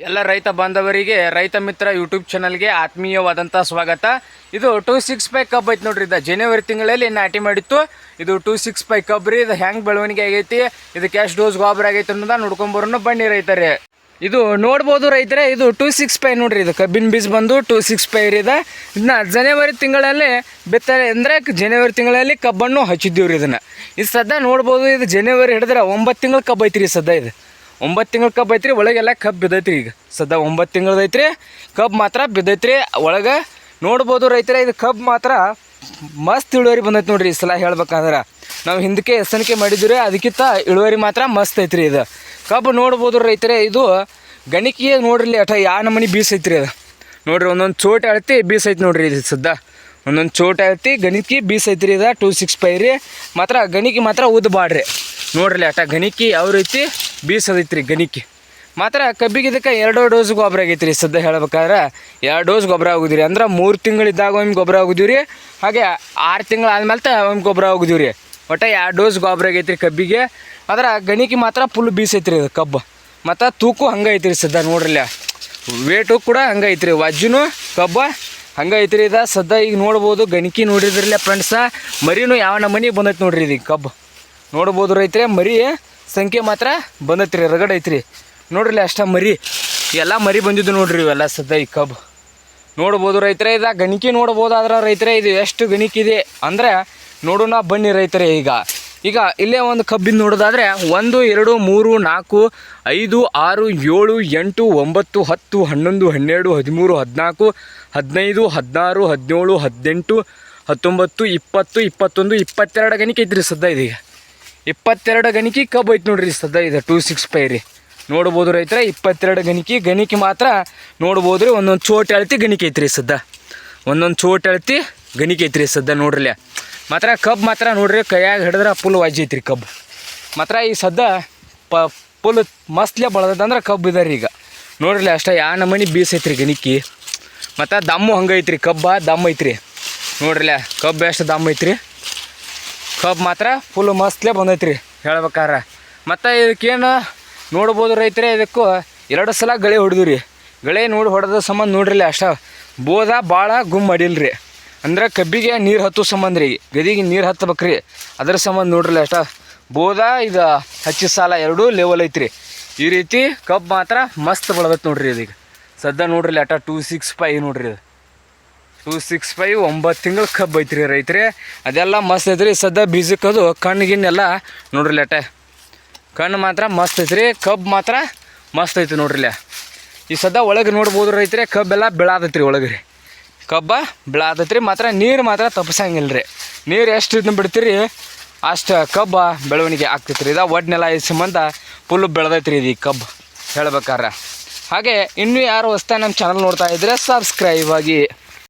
ಎಲ್ಲ ರೈತ ಬಾಂಧವರಿಗೆ, ರೈತ ಮಿತ್ರ ಯೂಟ್ಯೂಬ್ ಚಾನಲ್ಗೆ ಆತ್ಮೀಯವಾದಂಥ ಸ್ವಾಗತ. ಇದು ಟೂ ಸಿಕ್ಸ್ ಫೈವ್ ಕಬ್ ಐತೆ ನೋಡ್ರಿ, ಇದು ಜನವರಿ ತಿಂಗಳಲ್ಲಿ ನಾಟಿ ಮಾಡಿತ್ತು. ಇದು ಟೂ ಸಿಕ್ಸ್ ಫೈವ್ ಕಬ್ ರೀ, ಇದು ಹೆಂಗೆ ಬೆಳವಣಿಗೆ ಆಗೈತಿ, ಇದು ಕ್ಯಾಶ್ ಡೋಸ್ ಗೊಬ್ಬರ ಆಗೈತೆ ಅನ್ನೋದ ನೋಡ್ಕೊಂಬರೋನು ಬನ್ನಿ ರೈತರೇ. ಇದು ನೋಡ್ಬೋದು ರೈತರೇ, ಇದು ಟೂ ಸಿಕ್ಸ್ ಫೈವ್ ನೋಡ್ರಿ, ಇದು ಕಬ್ಬಿನ ಬೀಜ ಬಂದು ಟೂ ಸಿಕ್ಸ್ ಫೈವ್ ರೀ ಇದು. ಇದನ್ನ ಜನವರಿ ತಿಂಗಳಲ್ಲಿ ಬಿತ್ತಾರೆ ಅಂದರೆ ಜನವರಿ ತಿಂಗಳಲ್ಲಿ ಕಬ್ಬನ್ನು ಹಚ್ಚಿದ್ದೀವಿ ರೀ ಇದನ್ನು. ಇದು ಸದ್ಯ ನೋಡ್ಬೋದು, ಇದು ಜನವರಿ ಹಿಡಿದ್ರೆ ಒಂಬತ್ತು ತಿಂಗಳು ಕಬ್ಬು ಐತ್ರಿ ಸದ್ಯ ಇದು. ಒಂಬತ್ತು ತಿಂಗಳ ಕಬ್ಬು ಐತ್ರಿ, ಒಳಗೆಲ್ಲ ಕಬ್ಬು ಬಿದ್ದೈತ್ರಿ ಈಗ. ಸದ್ಯ ಒಂಬತ್ತು ತಿಂಗಳದೈತ್ರಿ ಕಬ್ಬು ಮಾತ್ರ ಬಿದ್ದೈತ್ರಿ. ಒಳಗೆ ನೋಡ್ಬೋದು ರೈತರ, ಇದು ಕಬ್ಬು ಮಾತ್ರ ಮಸ್ತ್ ಇಳುವರಿ ಬಂದೈತೆ ನೋಡ್ರಿ ಈ ಸಲ ಹೇಳ್ಬೇಕಂದ್ರೆ. ನಾವು ಹಿಂದಕ್ಕೆ ಎಸನಿಕೆ ಮಾಡಿದ್ರೆ ಅದಕ್ಕಿಂತ ಇಳುವರಿ ಮಾತ್ರ ಮಸ್ತ್ ಐತ್ರಿ ಇದು. ಕಬ್ಬು ನೋಡ್ಬೋದು ರೈತರೇ, ಇದು ಗಣಿಕೆ ನೋಡ್ರಿ ಅಟ ಯಾ ನಮೂನಿ ಬೀಸೈತ್ರಿ ಐತ್ರಿ ಅದು. ನೋಡ್ರಿ, ಒಂದೊಂದು ಚೋಟ ಅಳತಿ ಬೀಸೈತೆ ನೋಡ್ರಿ ಇದು ಸದ್ದ. ಒಂದೊಂದು ಚೋಟ ಅಳತಿ ಗಣಿಕೆ ಬೀಸೈತ್ರಿ ಐತ್ರಿ ಇದು, ಟೂ ಸಿಕ್ಸ್ ಫೈವ್ ರೀ. ಮಾತ್ರ ಗಣಿಕೆ ಮಾತ್ರ ಉದ್ದ ಬಾಡ್ರಿ. ನೋಡ್ರಿ ಅಟ ಗಣಿಕೆ ಯಾವ ರೀತಿ ಬೀಸದೈತ್ರಿ ಗಣಿಕೆ. ಮಾತ್ರ ಕಬ್ಬಿಗೆ ಇದಕ್ಕೆ ಎರಡು ಡೋಸ್ ಗೊಬ್ಬರ ಆಗೈತೆ ರೀ ಸದ್ಯ ಹೇಳ್ಬೇಕಾದ್ರೆ ಎರಡು ಡೋಸ್ ಗೊಬ್ಬರ ಆಗುದಿರಿ ಅಂದ್ರೆ ಮೂರು ತಿಂಗಳಿದ್ದಾಗ ಒಮ್ಮೆ ಗೊಬ್ಬರ ಆಗುದಿವಿ ರೀ ಹಾಗೆ ಆರು ತಿಂಗಳು ಆದ್ಮೇಲೆ ಒಮ್ಮೆ ಗೊಬ್ಬರ ಆಗುದಿವಿ ರೀ ಒಟ್ಟು ಎರಡು ಡೋಸ್ ಗೊಬ್ಬರ ಆಗೈತೆ ರೀ ಕಬ್ಬಿಗೆ. ಆದ್ರೆ ಗಣಿಕೆ ಮಾತ್ರ ಫುಲ್ ಬೀಸೈತ್ರಿ ಇದು ಕಬ್ಬು. ಮತ್ತು ತೂಕು ಹಂಗೆ ಐತ್ರಿ ಸದ್ಯ ನೋಡ್ರಲ್ಲ ವೇಟು ಕೂಡ ಹಂಗೆ ಐತ್ರಿ, ವಜ್ಜಿನೂ ಕಬ್ಬ ಹಂಗೆ ಐತ್ರಿ. ಇದು ಸದ್ಯ ಈಗ ನೋಡ್ಬೋದು, ಗಣಿಕೆ ನೋಡಿದ್ರಲ್ಲ ಫ್ರೆಂಡ್ಸ ಮರಿನೂ ಯಾವ ನಮೂನಿ ಬಂದೈತೆ ನೋಡ್ರಿ ಇದು ಕಬ್ಬು. ನೋಡ್ಬೋದು ರೈತರೆ, ಮರಿ ಸಂಖ್ಯೆ ಮಾತ್ರ ಬಂದತ್ರಿ, ರಗಡ್ ಐತ್ರಿ. ನೋಡ್ರಿ ಅಷ್ಟ ಮರಿ. ಎಲ್ಲ ಮರಿ ಬಂದಿದ್ದು ನೋಡ್ರಿ ಇವೆಲ್ಲ ಸದ್ಯ ಈ ಕಬ್ಬು. ನೋಡ್ಬೋದು ರೈತರೇ, ಇದ ಗಣಿಕೆ ನೋಡ್ಬೋದಾದ್ರೆ ರೈತರೇ, ಇದು ಎಷ್ಟು ಗಣಿಕೆ ಇದೆ. ಅಂದರೆ, ನೋಡೋಣ ಬನ್ನಿ ರೈತರೇ, ಈಗ. ಈಗ ಇಲ್ಲೇ ಒಂದು ಕಬ್ಬಿನ ನೋಡೋದಾದ್ರೆ, ಒಂದು, ಎರಡು, ಮೂರು, ನಾಲ್ಕು, ಐದು, ಆರು, ಏಳು, ಎಂಟು, ಒಂಬತ್ತು, ಹತ್ತು, ಹನ್ನೊಂದು, ಹನ್ನೆರಡು, ಹದಿಮೂರು, ಹದಿನಾಲ್ಕು, ಹದಿನೈದು, ಹದಿನಾರು, ಹದಿನೇಳು, ಹದಿನೆಂಟು, ಹತ್ತೊಂಬತ್ತು, ಇಪ್ಪತ್ತು, ಇಪ್ಪತ್ತೊಂದು, ಇಪ್ಪತ್ತೆರಡು ಗಣಿಕೆ ಐತ್ರಿ ಸದ್ಯ ಇದೀಗ. ಇಪ್ಪತ್ತೆರಡು ಗಣಿಕೆ ಕಬ್ಬು ಐತೆ ನೋಡ್ರಿ ಸದ್ಯ ಇದು ಟೂ ಸಿಕ್ಸ್ ಫೈ ರೀ. ನೋಡ್ಬೋದು ರೈತರ, ಇಪ್ಪತ್ತೆರಡು ಗಣಿಕೆ ಗಣಿಕೆ ಮಾತ್ರ ನೋಡ್ಬೋದು ರೀ ಒಂದೊಂದು ಚೋಟ್ ಅಳತಿ ಗಣಿಕೆ ಐತ್ರಿ ಸದ್ಯ ಒಂದೊಂದು ಚೋಟ್ ಅಳತಿ ಗಣಿಕೆ ಐತ್ರಿ ಸದ್ಯ ನೋಡ್ರಲ್ಲ ಮಾತ್ರ ಕಬ್ಬು ಮಾತ್ರ ನೋಡ್ರಿ, ಕೈಯಾಗ ಹಿಡಿದ್ರೆ ಫುಲ್ ವಾಜಿ ಐತ್ರಿ ಕಬ್ಬು. ಮಾತ್ರ ಈ ಸದ್ದ ಪ ಫುಲ್ ಮಸ್ತ್ಲೆ ಬಳದಂದ್ರೆ ಕಬ್ಬು ಇದಾರೆ ಈಗ. ನೋಡ್ರಲ್ಲ ಅಷ್ಟೇ ಯಾ ನಮೂನಿ ಬೀಸೈತ್ರಿ ಗಣಿಕೆ. ಮತ್ತು ದಮ್ಮು ಹಂಗೆ ಐತ್ರಿ, ಕಬ್ಬ ದಮ್ಮ ಐತ್ರಿ. ನೋಡ್ರಲ್ಲ ಕಬ್ಬು ಎಷ್ಟು ದಮ್ಮ ಐತ್ರಿ? ಕಬ್ಬು ಮಾತ್ರ ಫುಲ್ ಮಸ್ತ್ಲೆ ಬಂದೈತ್ರಿ, ಹೇಳ್ಬೇಕಾರ. ಮತ್ತು ಇದಕ್ಕೇನು ನೋಡ್ಬೋದು ರೈತರೇ, ಇದಕ್ಕೂ ಎರಡು ಸಲ ಗಳೆ ಹೊಡೆದು ರೀ ಗಳೆ ನೋಡಿ ಹೊಡೆದ ಸಂಬಂಧ ನೋಡ್ರಿಲ್ಲ, ಅಷ್ಟ ಬೋದ ಭಾಳ ಗುಮ್ ಮಾಡಿಲ್ರಿ. ಅಂದ್ರೆ ಕಬ್ಬಿಗೆ ನೀರು ಹತ್ತು ಸಂಬಂಧ ರೀ, ಗದಿಗೆ ನೀರು ಹತ್ತಬೇಕ್ರಿ ಅದ್ರ ಸಂಬಂಧ ನೋಡ್ರಿಲ್ಲ ಅಷ್ಟ. ಬೋದ ಇದು ಹಚ್ಚಿ ಸಾಲ ಎರಡೂ ಲೆವೆಲ್ ಐತ್ರಿ. ಈ ರೀತಿ ಕಬ್ಬು ಮಾತ್ರ ಮಸ್ತ್ ಬೆಳೆದೈತೆ ನೋಡ್ರಿ ಇದೀಗ. ಸದ್ಯ ನೋಡ್ರಿ ಅಟ ಟೂ ಸಿಕ್ಸ್ ಫೈ ನೋಡ್ರಿ ಇದು. ಟೂ ಸಿಕ್ಸ್ ಫೈವ್ ಒಂಬತ್ತು ತಿಂಗಳು ಕಬ್ಬು ಐತ್ರಿ ರೈತರೇ. ಅದೆಲ್ಲ ಮಸ್ತ್ ಐತ್ರಿ. ಸದ್ಯ ಬೀಜಕ್ಕದು ಕಣ್ಣು ಗಿಣ್ಣೆಲ್ಲ ನೋಡ್ರಿ ಲೇಟೆ ಕಣ್ಣು ಮಾತ್ರ ಮಸ್ತ್ ಐತ್ರಿ. ಕಬ್ಬು ಮಾತ್ರ ಮಸ್ತ್ ಐತಿ ನೋಡ್ರಿಲ್ಲ ಈ ಸದ್ಯ ಒಳಗೆ ನೋಡ್ಬೋದು ರೈತರೇ, ಕಬ್ಬೆಲ್ಲ ಬೆಳಾದೈತ್ರಿ ಒಳಗೆ ರೀ ಕಬ್ಬ ಬೆಳಾದೈತ್ರಿ ಮಾತ್ರ ನೀರು ಮಾತ್ರ ತಪ್ಪಿಸಂಗಿಲ್ಲ ರೀ ನೀರು ಎಷ್ಟು ಇದನ್ನ ಬಿಡ್ತೀರಿ? ಅಷ್ಟು ಕಬ್ಬ ಬೆಳವಣಿಗೆ ಆಗ್ತೈತ್ರಿ. ಇದು ಒಡ್ನೆಲ್ಲ ಈ ಸಂಬಂಧ ಫುಲ್ಲು ಬೆಳೆದೈತ್ರಿ ಇದು ಈ ಕಬ್ಬು. ಹೇಳ್ಬೇಕಾರ. ಹಾಗೆ ಇನ್ನೂ ಯಾರು ಹೊಸ್ತಾ ನಮ್ಮ ಚಾನಲ್ ನೋಡ್ತಾ ಇದ್ರೆ ಸಬ್ಸ್ಕ್ರೈಬ್ ಆಗಿ.